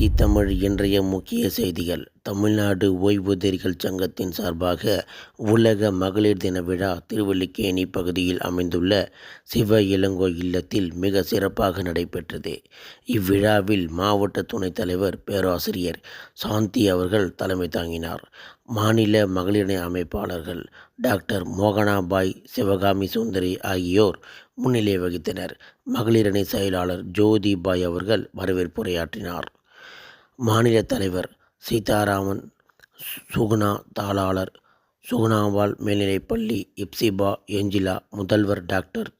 D Tamil இன்றைய முக்கிய செய்திகள். தமிழ்நாடு ஓய்வூதியர்கள் சங்கத்தின் சார்பாக உலக மகளிர் தின விழா திருவல்லிக்கேணி பகுதியில் அமைந்துள்ள சிவ இளங்கோ இல்லத்தில் மிக சிறப்பாக நடைபெற்றது. இவ்விழாவில் மாவட்ட துணைத் தலைவர் பேராசிரியர் சாந்தி அவர்கள் தலைமை தாங்கினார். மாநில மகளிரணி அமைப்பாளர்கள் டாக்டர் மோகனாபாய் சிவகாமி சுந்தரி ஆகியோர் முன்னிலை வகித்தனர். மகளிரணி செயலாளர் ஜோதிபாய் அவர்கள் வரவேற்புரையாற்றினார். மாநில தலைவர் சீதாராமன் சுகுணா தாளாளர் சுகுணாம்பாள் மேல்நிலைப்பள்ளி இப்சிபா ஏஞ்சிலா முதல்வர் டாக்டர்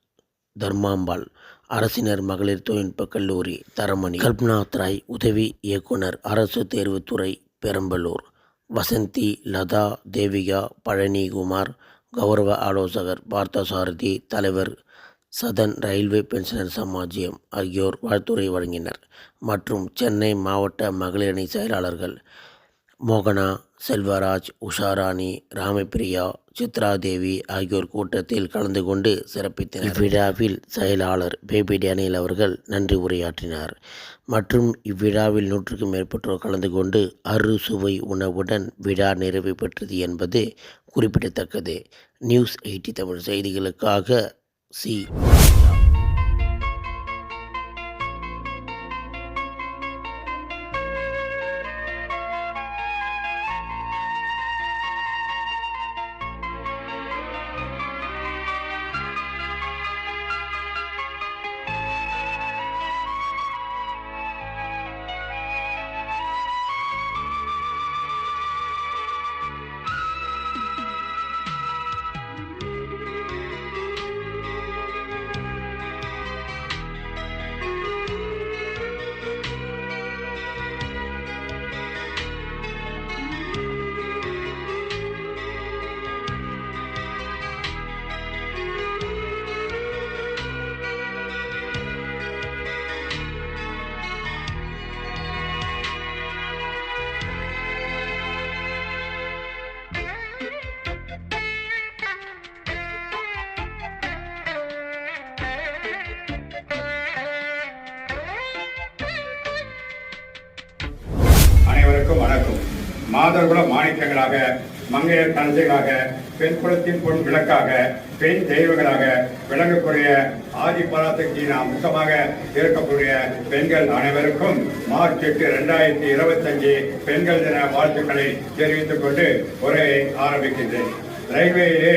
தர்மாம்பாள் அரசினர் மகளிர் தொழில்நுட்ப கல்லூரி தரமணி கல்பனாத் ராய் உதவி இயக்குனர் அரசு தேர்வுத்துறை பெரம்பலூர் வசந்தி லதா தேவிகா பழனிகுமார் கௌரவ ஆலோசகர் பார்த்தசாரதி தலைவர் சதன் ரயில்வே பென்ஷனர் சமாஜியம் ஆகியோர் வாழ்த்துரை வழங்கினர். மற்றும் சென்னை மாவட்ட மகளிரணி செயலாளர்கள் மோகனா செல்வராஜ் உஷாராணி ராமபிரியா சித்ராதேவி ஆகியோர் கூட்டத்தில் கலந்து கொண்டு சிறப்பித்தனர். இவ்விழாவில் செயலாளர் பேபி டேனியல் அவர்கள் நன்றி உரையாற்றினார். மற்றும் இவ்விழாவில் நூற்றுக்கும் மேற்பட்டோர் கலந்து கொண்டு அறுசுவை உணவுடன் விழா நிறைவு பெற்றது என்பது குறிப்பிடத்தக்கது. நியூஸ் எயிட்டி தமிழ் செய்திகளுக்காக Sí. மாதர்குல மாணிக்கங்களாக மங்கையர் தந்தைகளாக பெண் குலத்தின் பொன் விளக்காக பெண் தெய்வங்களாக விளங்கக்கூடிய ஆதி பராசக்தியின் அம்சமாக இருக்கக்கூடிய பெண்கள் அனைவருக்கும் மார்ச் எட்டு இரண்டாயிரத்தி இருபத்தஞ்சு பெண்கள் தின வாழ்த்துக்களை தெரிவித்துக் கொண்டு உரையை ஆரம்பிக்கின்றேன். ரயில்வேயிலே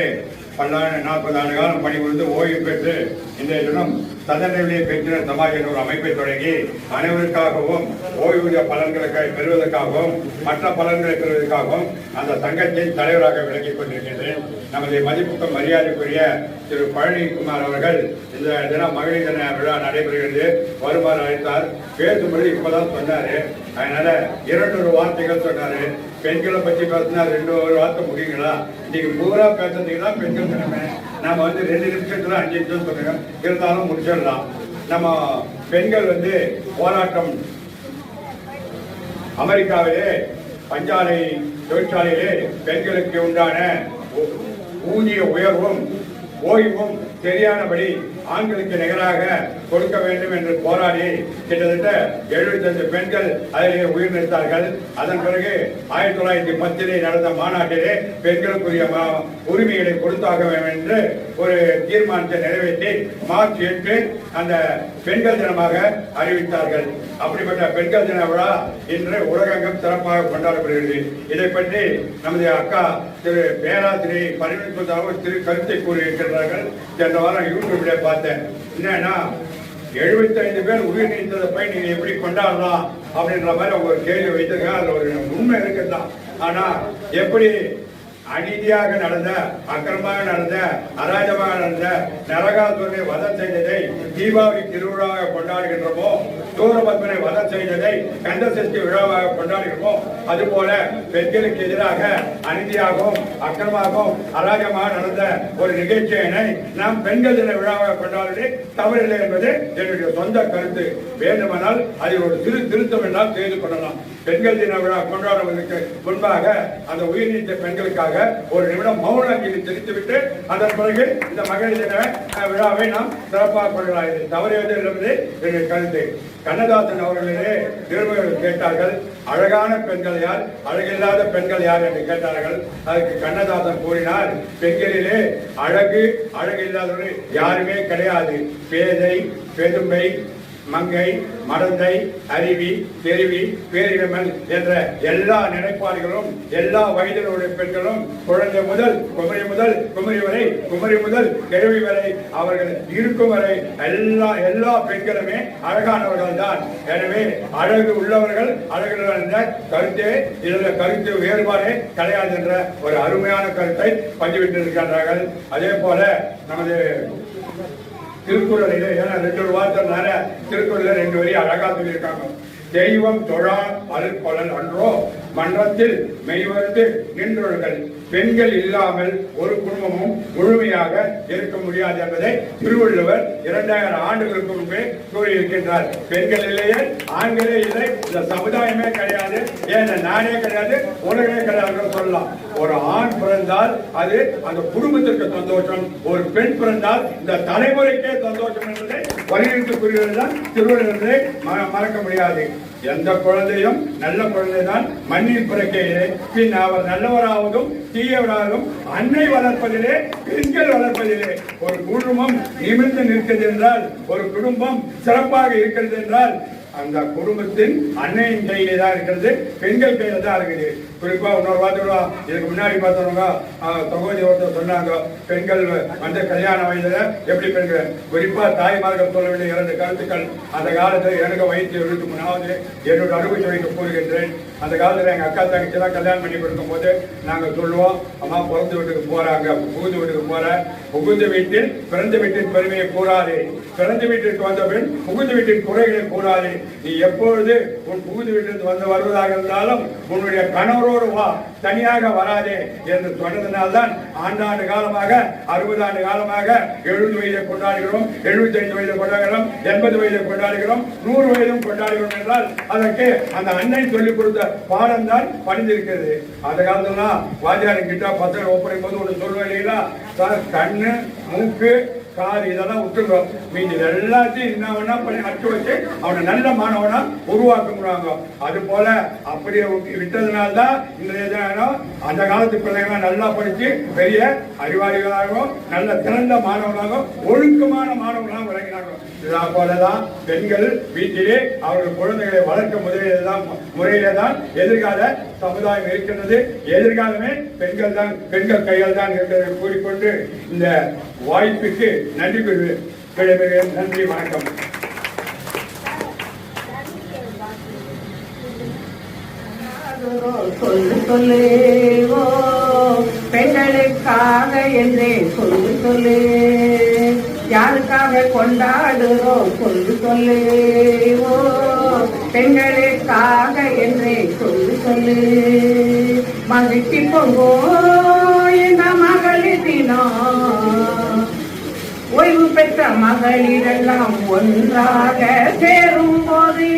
பல்லாண்டு நாற்பது ஆண்டு காலம் பணிபுரிந்து ஓய்வு பெற்று இன்றைய தினம் சதநிலை பெற்ற சமாஜ் என்ற ஒரு அமைப்பை தொடங்கி அனைவருக்காகவும் ஓய்வூதிய பலன்களுக்கு பெறுவதற்காகவும் மற்ற பலன்களை பெறுவதற்காகவும் அந்த சங்கத்தின் தலைவராக விளங்கிக் கொண்டிருக்கின்றேன் நமது மதிப்புக்கும் மரியாதைக்குரிய திரு பழனிக்குமார் அவர்கள் இந்த தினம் மகளிர் தின விழா நடைபெறுகிறது. வருமாறு அழைத்தார். பேசும்பொழுது இப்பதான் சொன்னாரு. அதனால இரண்டு ஒரு வார்த்தைகள் சொன்னாரு. பெண்களை பற்றி பேசினா ரெண்டு ஒரு வார்த்தை முடியுங்களா? இன்னைக்கு பூரா பேசுறதுக்கு தான் பெண்கள் தினமே. நம்ம வந்து ரெண்டு நிமிஷத்துல அஞ்சு நிமிஷம் சொல்லுங்க இருந்தாலும் முடிச்சிடலாம். நம்ம பெண்கள் வந்து போராட்டம் அமெரிக்காவிலே பஞ்சாலை தொழிற்சாலையிலே பெண்களுக்கு உண்டான ஊதிய உயர்வும் ஓய்வும் சரியானபடி ஆண்களுக்கு நிகராக கொடுக்க வேண்டும் என்று போராடி கிட்டத்தட்ட 75 பெண்கள் அதிலே உயிர் நிறுத்தார்கள். அதன் பிறகு ஆயிரத்தி தொள்ளாயிரத்தி பத்திலே நடந்த மாநாட்டிலே பெண்களுக்குரிய மா- உரிமைகளை கொடுத்தாக வேண்டும் என்று ஒரு தீர்மானத்தை நிறைவேற்றி மார்ச் எட்டு அந்த பெண்கள் தினமாக அறிவித்தார்கள். அப்படிப்பட்ட பெண்கள் தின விழா இன்று உலகெங்கும் சிறப்பாக கொண்டாடப்படுகிறது. இதை பற்றி நமது அக்கா திரு பேராசிரியர் பரிமித்தாக திரு கருத்தை கூறியிருக்கிறார்கள். சென்ற வாரம் யூடியூப்ல பார்த்தேன். என்னன்னா 75 பேர் உயிர் நீத்ததை போய் நீங்க எப்படி கொண்டாடலாம் அப்படின்ற மாதிரி அவங்க ஒரு கேள்வி வைத்திருக்காங்க. அதுல ஒரு உண்மை இருக்குதான். ஆனா எப்படி அநீதியாக நடந்த அக்கிரமாக நடந்த அராஜமாக நடந்த நரகாசுரனை வதம் செய்ததை தீபாவளி திருவிழாவாக கொண்டாடுகின்றோமோ சூரபத்மனை வதம் செய்ததை கந்த சஷ்டி விழாவாக கொண்டாடுகிறோமோ அதுபோல பெண்களுக்கு எதிராக அநீதியாகவும் அக்கிரமாகவும் அராஜமாக நடந்த ஒரு நிகழ்ச்சியினை நாம் பெண்கள் தின விழாவாக கொண்டாடுவது தவறில்லை என்பது என்னுடைய சொந்த கருத்து. வேண்டுமானால் அதில் ஒரு சிறு திருத்தம் என்றால் செய்து கொள்ளலாம். பெண்கள் தின விழா கொண்டாடுவதற்கு முன்பாக அந்த உயிர்நீத்த பெண்களுக்காக ஒரு நிமிடம் மௌன அஞ்சலி தெரிவித்துவிட்டு அதன் பிறகு இந்த மகளிர் தின விழாவை நாம் சிறப்பாக கொள்ளலாம் இது தவறியது என்பது என்னுடைய கருத்து. கண்ணதாசன் அவர்களே நிருபர்கள் கேட்டார்கள் அழகான பெண்கள் யார்? அழகில்லாத பெண்கள் யார்? என்று கேட்டார்கள். அதுக்கு கண்ணதாசன் கூறினார் பெண்களிலே அழகு அழகு இல்லாதவர்கள் யாருமே கிடையாது. பேதை பெருமை மங்கை மடந்தை அருவி தெருவி பேரிடமல் என்ற எல்லா நிலைப்பாடுகளும் எல்லா வயதிலுடைய பெண்களும் குழந்தை முதல் குமரி முதல் குமரி வரை குமரி முதல் கிழவி வரை அவர்கள் இருக்கும் வரை எல்லா எல்லா பெண்களுமே அழகானவர்கள் தான். எனவே அழகு உள்ளவர்கள் அழகு என்ற கருத்தே இதில் கருத்து வேறுபாடே கிடையாது என்ற ஒரு அருமையான கருத்தை பதிவிட்டிருக்கின்றார்கள். அதே போல நமது திருக்குறள் ஏன்னா ரெண்டு வார்த்தைனால திருக்குறள் ரெண்டு வரி அழகா சொல்லியிருக்காங்க. தெய்வம் தொழா அல்பலன் அன்றோ மன்றத்தில் மெய்வர்த்து நின்றொழுகள் பெண்கள் இல்லாமல் ஒரு குடும்பமும் முழுமையாக இருக்க முடியாது என்பதை திருவள்ளுவர் இரண்டாயிரம் ஆண்டுகளுக்கு முன்பே கூறியிருக்கின்றார். பெண்கள் இல்லையே ஆண்களே இல்லை. இந்த சமுதாயமே கிடையாது. ஏன் நானே கிடையாது? உலகமே கிடையாது சொல்லலாம். ஒரு ஆண் பிறந்தால் அது அந்த குடும்பத்திற்கு சந்தோஷம். ஒரு பெண் பிறந்தால் இந்த தலைமுறைக்கே சந்தோஷம் என்பதை வலியுறுத்தி கூறுவதுதான் திருவள்ளுவரை ம- மறக்க முடியாது. எந்த குழந்தையும் நல்ல குழந்தைதான். மண்ணில் பிறக்கையிலே பின் அவர் நல்லவராவதும் தீயவராகவும் அன்னை வளர்ப்பதிலே பெண்கள் வளர்ப்பதிலே ஒரு குடும்பம் நிமிர்ந்து நிற்கிறது என்றால் ஒரு குடும்பம் சிறப்பாக இருக்கிறது என்றால் அந்த குடும்பத்தின் அன்னையின் கையில தான் இருக்கிறது. பெண்கள் கையில தான் இருக்குது. குறிப்பா இன்னொரு பார்த்தோம்னா இதுக்கு முன்னாடி பார்த்தோம்னா தொகுதி ஒருத்தர் சொன்னாங்க பெண்கள் வந்து கல்யாண வயதுல எப்படி பெண்கள்? குறிப்பா தாய்மார்கள் சொல்ல வேண்டிய இரண்டு கருத்துக்கள். அந்த காலத்தில் எனக்கு வயிற்று எழுபத்தி மூணாவது என்னோட அறுவை வைக்க கூறுகின்றேன் அந்த காலத்தில் எங்கள் அக்கா தங்கச்சி தான் கல்யாணம் பண்ணி கொடுக்கும் போது நாங்கள் சொல்லுவோம் அம்மா பிறந்த வீட்டுக்கு போகிறாங்க புகுந்த வீட்டுக்கு போகிற புகுந்த வீட்டில் பிறந்த வீட்டின் பெருமையை கூறாதே. பிறந்த வீட்டிற்கு வந்த பின் புகுந்த வீட்டின் குறைகளை கூறாதே. நீ எப்பொழுது உன் புகுந்த வீட்டிலிருந்து வந்து வருவதாக இருந்தாலும் உன்னுடைய கணவரோடு வா. தனியாக வராதே என்று சொன்னதனால்தான் ஆண்டாண்டு காலமாக அறுபது ஆண்டு காலமாக எழுபது வயதை கொண்டாடுகிறோம் எழுபத்தி ஐந்து வயதை கொண்டாடுகிறோம் எண்பது வயதை கொண்டாடுகிறோம் நூறு வயதும் கொண்டாடுகிறோம் என்றால் அதற்கு அந்த அன்னை சொல்லிக் கொடுத்த பாடம் தான் பணிந்திருக்கிறது அந்த காலத்துல வாத்தியார் கிட்ட பத்திரம் ஒப்படைக்கும் போது ஒன்று சொல்லுவேன் இல்லைங்களா சார் கண்ணு மூக்கு காது இதெல்லாம் விட்டுருக்கோம் மீன் எல்லாத்தையும் என்ன வேணா பண்ணி அடிச்சு வச்சு அவனை நல்ல மாணவனா உருவாக்குங்கிறாங்க. அது போல அப்படியே விட்டதுனால தான் இன்றைய தினம் அந்த காலத்து பிள்ளைங்க நல்லா படிச்சு பெரிய அறிவாளிகளாகவும் நல்ல திறந்த மாணவனாகவும் ஒழுக்கமான மாணவனாகவும் விளங்கினாங்க இதா போலதான் பெண்கள் வீட்டிலே அவர்கள் குழந்தைகளை வளர்க்க முதலில்தான் முறையிலே தான் எதிர்கால சமுதாயம் இருக்கின்றது. எதிர்காலமே பெண்கள் தான் பெண்கள் கையால் தான் இருக்கிறது கூறிக்கொண்டு இந்த வாய்ப்புக்கு நன்றி கூறி விடைபெறுகிறேன். நன்றி வணக்கம். சொல்லு சொல்லேவோ பெண்களுக்காக என்றே சொல்லு சொல்லே யாருக்காக கொண்டாடுறோம் சொல்லு சொல்லுவோ பெண்களுக்காக என்றே சொல்லு சொல்லு. மகிழ்ச்சி பொங்கோ இந்த மகளிர் தினம். ஓய்வு பெற்ற மகளிரெல்லாம் ஒன்றாக சேரும் போது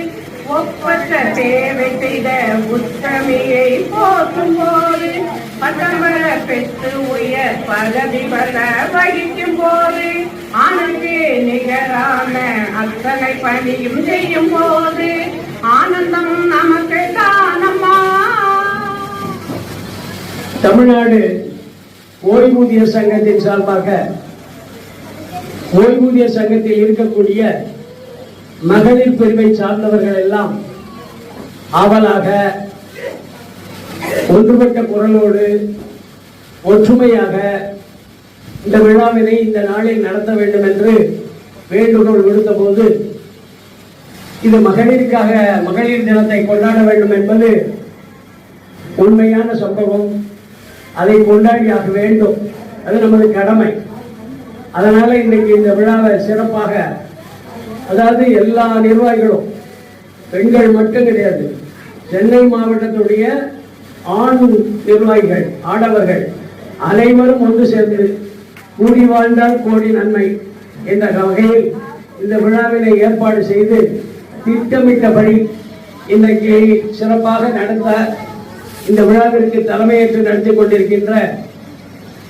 ஒப்பற்ற தேவை செய்த உத்தமையை போற்றும் போது பட்டமர பெற்று உயர் பதவி வர வகிக்கும் போது ஆனந்தே நிகரான அத்தனை பணியும் செய்யும் போது ஆனந்தம் நமக்கு தானம்மா. தமிழ்நாடு ஓய்வூதிய சங்கத்தின் சார்பாக ஓய்வூதிய சங்கத்தில் இருக்கக்கூடிய மகளிர் பிரிவை சார்ந்தவர்கள் எல்லாம் ஆவலாக ஒன்றுபட்ட குரலோடு ஒற்றுமையாக இந்த விழாவினை இந்த நாளில் நடத்த வேண்டும் என்று வேண்டுகோள் விடுத்த போது இது மகளிருக்காக மகளிர் தினத்தை கொண்டாட வேண்டும் என்பது உண்மையான சம்பவம். அதை கொண்டாடியாக வேண்டும். அது நமது கடமை. அதனால இன்னைக்கு இந்த விழாவை சிறப்பாக அதாவது எல்லா நிர்வாகிகளும் பெண்கள் மட்டும் கிடையாது சென்னை மாவட்டத்துடைய ஆண் நிர்வாகிகள் ஆடவர்கள் அனைவரும் ஒன்று சேர்ந்து கூடி வாழ்ந்தால் கோடி நன்மை என்ற வகையில் இந்த விழாவினை ஏற்பாடு செய்து திட்டமிட்டபடி இன்றைக்கு சிறப்பாக நடத்த இந்த விழாவிற்கு தலைமையேற்று நடத்தி கொண்டிருக்கின்ற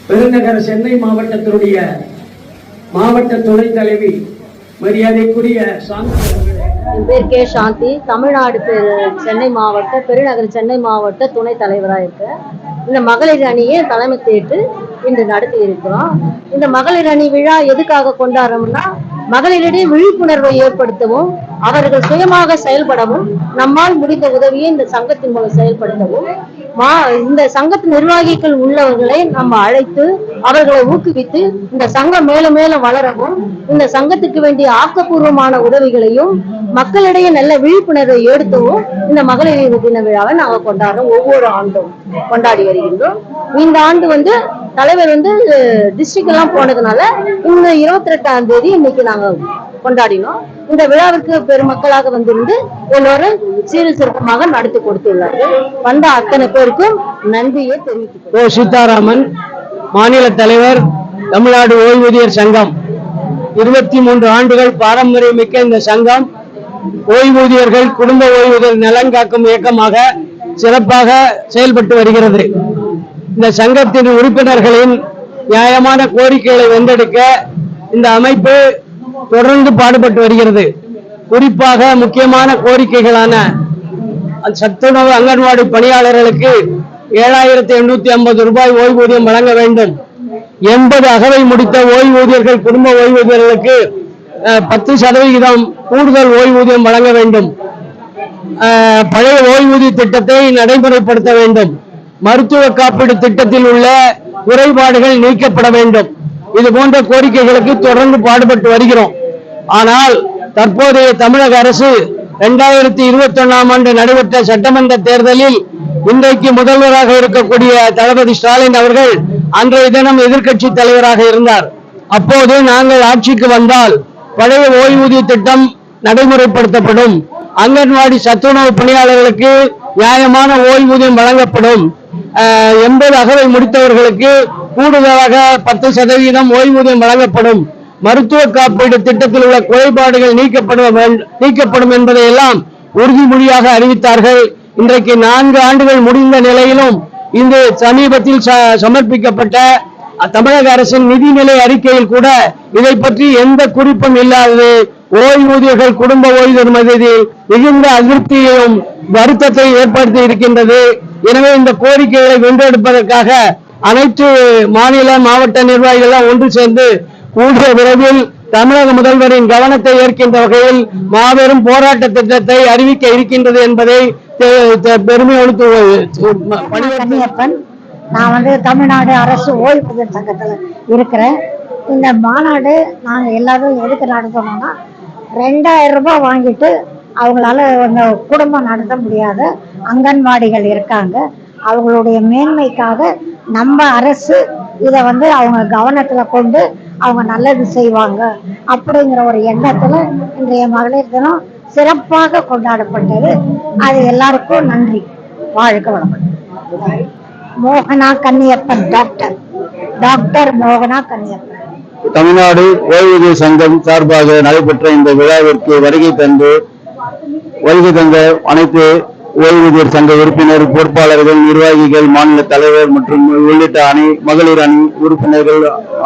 பெருநகர சென்னை மாவட்டத்தினுடைய மாவட்ட துணைத் தலைவி மரியாதைக்குரிய சாந்தி என் பேர் கே சாந்தி. தமிழ்நாடு பெரு- சென்னை மாவட்ட பெருநகர் சென்னை மாவட்ட துணை தலைவராக இருக்கேன். இந்த மகளிர் அணியை தலைமை தேட்டு இன்று நடத்தி இருக்கிறோம். இந்த மகளிர் அணி விழா எதுக்காக கொண்டாடுறோம்னா மகளிரிடையே விழிப்புணர்வை ஏற்படுத்தவும் அவர்கள் சுயமாக செயல்படவும் நம்மால் முடிந்த உதவியை இந்த சங்கத்தின் மூலம் செயல்படுத்தவும் மா இந்த சங்கத்து நிர்வாகிகள் உள்ளவர்களை நம்ம அழைத்து அவர்களை ஊக்குவித்து இந்த சங்கம் மேலும் மேலும் வளரவும் இந்த சங்கத்துக்கு வேண்டிய ஆக்கப்பூர்வமான உதவிகளையும் மக்களிடையே நல்ல விழிப்புணர்வை ஏற்படுத்தவும் இந்த மகளிர் தின விழாவை நாங்கள் கொண்டாடுறோம் ஒவ்வொரு ஆண்டும். கொண்டாடி வருகின்றோம். இந்த ஆண்டு வந்து தலைவர் வந்து டிஸ்ட்ரிக்ட் எல்லாம் போனதுனால இந்த இருபத்தி ரெண்டாம் தேதி இன்னைக்கு நாங்க கொண்டாடினோம். இந்த விழாவிற்கு பெருமக்களாக வந்திருந்து எல்லோரும் சீர சிறப்பமாக நடத்தி கொடுத்துள்ளார்கள். வந்த அத்தனை பேருக்கும் நன்றியை தெரிவித்துக் ஓ சீதாராமன் மாநில தலைவர் தமிழ்நாடு ஓய்வூதியர் சங்கம். இருபத்தி மூன்று ஆண்டுகள் பாரம்பரியமிக்க இந்த சங்கம். ஓய்வூதியர்கள் குடும்ப ஓய்வூதியர் நலன் காக்கும் இயக்கமாக சிறப்பாக செயல்பட்டு வருகிறது. இந்த சங்கத்தின் உறுப்பினர்களின் நியாயமான கோரிக்கைகளை வென்றெடுக்க இந்த அமைப்பு தொடர்ந்து பாடுபட்டு வருகிறது. குறிப்பாக முக்கியமான கோரிக்கைகளான சத்துணவு அங்கன்வாடி பணியாளர்களுக்கு ஏழாயிரத்தி எண்ணூத்தி ஐம்பது ரூபாய் ஓய்வூதியம் வழங்க வேண்டும். எண்பது அகவை முடித்த ஓய்வூதியர்கள் குடும்ப ஓய்வூதியர்களுக்கு பத்து சதவிகிதம் கூடுதல் ஓய்வூதியம் வழங்க வேண்டும். பழைய ஓய்வூதிய திட்டத்தை நடைமுறைப்படுத்த வேண்டும். மருத்துவ காப்பீடு திட்டத்தில் உள்ள குறைபாடுகள் நீக்கப்பட வேண்டும். இது போன்ற கோரிக்கைகளுக்கு தொடர்ந்து பாடுபட்டு வருகிறோம். ஆனால் தற்போதைய தமிழக அரசு இரண்டாயிரத்தி இருபத்தி ஒன்னாம் ஆண்டு நடைபெற்ற சட்டமன்ற தேர்தலில் இன்றைக்கு முதல்வராக இருக்கக்கூடிய தளபதி ஸ்டாலின் அவர்கள் அன்றைய தினம் எதிர்க்கட்சி தலைவராக இருந்தார். அப்போது நாங்கள் ஆட்சிக்கு வந்தால் பழைய ஓய்வூதிய திட்டம் நடைமுறைப்படுத்தப்படும். அங்கன்வாடி சத்துணவு பணியாளர்களுக்கு நியாயமான ஓய்வூதியம் வழங்கப்படும். எண்பது அகவை முடித்தவர்களுக்கு கூடுதலாக பத்து சதவீதம் ஓய்வூதியம் வழங்கப்படும். மருத்துவ காப்பீடு திட்டத்தில் உள்ள குறைபாடுகள் நீக்கப்படும் நீக்கப்படும் என்பதை எல்லாம் உறுதிமொழியாக அறிவித்தார்கள். இன்றைக்கு நான்கு ஆண்டுகள் முடிந்த நிலையிலும் இந்த சமீபத்தில் ச- சமர்ப்பிக்கப்பட்ட தமிழக அரசின் நிதிநிலை அறிக்கையில் கூட இதை பற்றி எந்த குறிப்பும் இல்லாதது. ஓய்வூதியர்கள் குடும்ப ஓய்வு மீது மிகுந்த அதிருப்தியையும் வருத்தத்தை ஏற்படுத்தி இருக்கின்றது. எனவே இந்த கோரிக்கைகளை வென்றெடுப்பதற்காக அனைத்து மாநில மாவட்ட நிர்வாகிகள் ஒன்று சேர்ந்து கூடிய விரைவில் தமிழக முதல்வரின் கவனத்தை ஏற்கின்ற வகையில் மாபெரும் போராட்ட திட்டத்தை அறிவிக்க இருக்கின்றது என்பதை பெருமையோடு நான் வந்து தமிழ்நாடு அரசு ஓய்வூதியர் சங்கத்தில் இருக்கிறேன். இந்த மாநாடு நாங்கள் எல்லாரும் எதுக்கு நடத்தணும்னா ரெண்டாயிரம் ரூபாய் வாங்கிட்டு அவங்களால அந்த குடும்பம் நடத்த முடியாத அங்கன்வாடிகள் இருக்காங்க. அவங்களுடைய மேன்மைக்காக நம்ம அரசு இதை வந்து அவங்க கவனத்தில் கொண்டு அவங்க நல்லது செய்வாங்க. அப்படிங்கிற ஒரு எண்ணத்தில் இன்றைய மகளிர் தினம் சிறப்பாக கொண்டாடப்பட்டது. அது எல்லாருக்கும் நன்றி. வாழ்க வளமுடன். மோகனா கன்னியப்பன் டாக்டர். டாக்டர் மோகனா கன்னியப்பன். தமிழ்நாடு ஓய்வூதிய சங்கம் சார்பாக நடைபெற்ற இந்த விழாவிற்கு வருகை தந்து வருகை தந்த அனைத்து ஓய்வூதியர் சங்க உறுப்பினர் பொறுப்பாளர்கள் நிர்வாகிகள் மாநில தலைவர் மற்றும் உள்ளிட்ட அணி மகளிர் அணி உறுப்பினர்கள்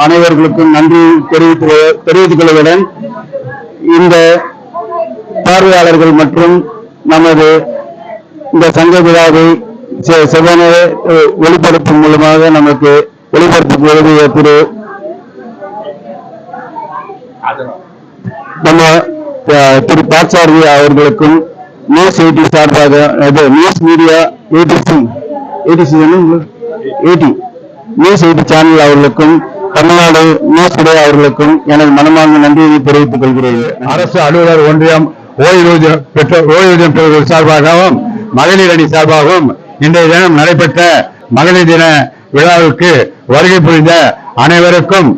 அனைவர்களுக்கும் நன்றி தெரிவித்து தெரிவித்துக் கொள்வதுடன் இந்த பார்வையாளர்கள் மற்றும் நமது இந்த சங்க விழாவை செ- செவ்வன அஹ், ஒளிபரப்பு மூலமாக நமக்கு ஒளிபரப்பு உதவிய திரு நம்ம திரு பாட்சாரதி அவர்களுக்கும் நியூஸ் எயிட்டி சார்பாக இது news media eighty Singh eighty news eighty channel அவர்களுக்கும் தமிழ்நாடு நியூஸ் உடைய அவர்களுக்கும் எனது மனமார்ந்த நன்றியை தெரிவித்துக் கொள்கிறேன். அரசு அலுவலர் ஒன்றியம் ஓய்வூதியம் பெற்ற ஓய்வூதியம் பெறுவதற்கு சார்பாகவும் மகளிர் அணி சார்பாகவும் இன்றைய தினம் நடைபெற்ற மகளிர் தின விழாவுக்கு வருகை புரிந்த அனைவருக்கும்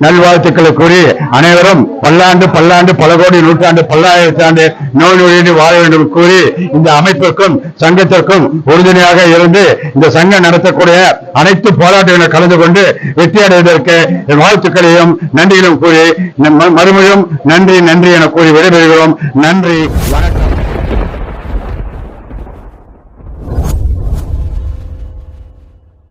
நல்வாழ்த்துக்களை கூறி அனைவரும் பல்லாண்டு பல்லாண்டு பல கோடி நூற்றாண்டு பல்லாயிரத்தாண்டு நோய் நொடியின்றி வாழ வேண்டும் கூறி இந்த அமைப்புக்கும் சங்கத்திற்கும் உறுதுணையாக இருந்து இந்த சங்கம் நடத்தக்கூடிய அனைத்து போராட்டங்களில் கலந்து கொண்டு வெற்றி அடைவதற்கு வாழ்த்துக்களையும் நன்றிகளும் கூறி நம் மறுபடியும் நன்றி நன்றி என கூறி விடைபெறுகிறோம். நன்றி வணக்கம்.